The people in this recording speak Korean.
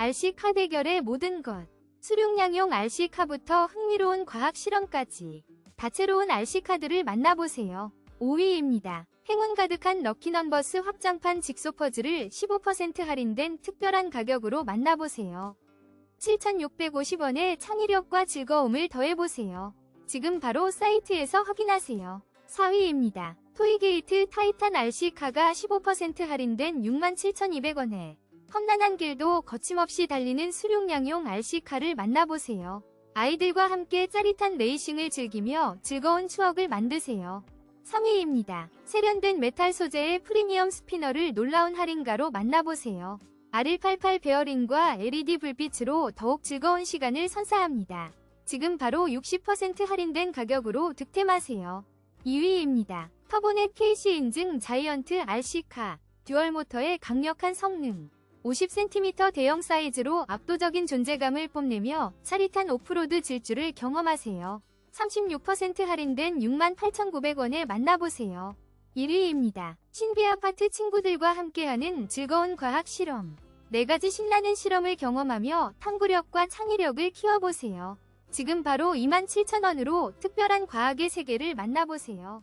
RC카 대결의 모든 것. 수륙량용 RC카부터 흥미로운 과학 실험까지 다채로운 RC카들을 만나보세요. 5위입니다. 행운 가득한 럭키넘버스 확장판 직소 퍼즐을 15% 할인된 특별한 가격으로 만나보세요. 7,650원의 창의력과 즐거움을 더해보세요. 지금 바로 사이트에서 확인하세요. 4위입니다. 토이게이트 타이탄 RC카가 15% 할인된 67,200원에 험난한 길도 거침없이 달리는 수륙량용 RC카를 만나보세요. 아이들과 함께 짜릿한 레이싱을 즐기며 즐거운 추억을 만드세요. 3위입니다. 세련된 메탈 소재의 프리미엄 스피너를 놀라운 할인가로 만나보세요. R188 베어링과 LED 불빛으로 더욱 즐거운 시간을 선사합니다. 지금 바로 60% 할인된 가격으로 득템하세요. 2위입니다. 터보넷 KC 인증 자이언트 RC카 듀얼 모터의 강력한 성능 50cm 대형 사이즈로 압도적인 존재감을 뽐내며 짜릿한 오프로드 질주를 경험하세요. 36% 할인된 68,900원에 만나보세요. 1위입니다. 신비 아파트 친구들과 함께하는 즐거운 과학 실험. 4가지 신나는 실험을 경험하며 탐구력과 창의력을 키워보세요. 지금 바로 27,000원으로 특별한 과학의 세계를 만나보세요.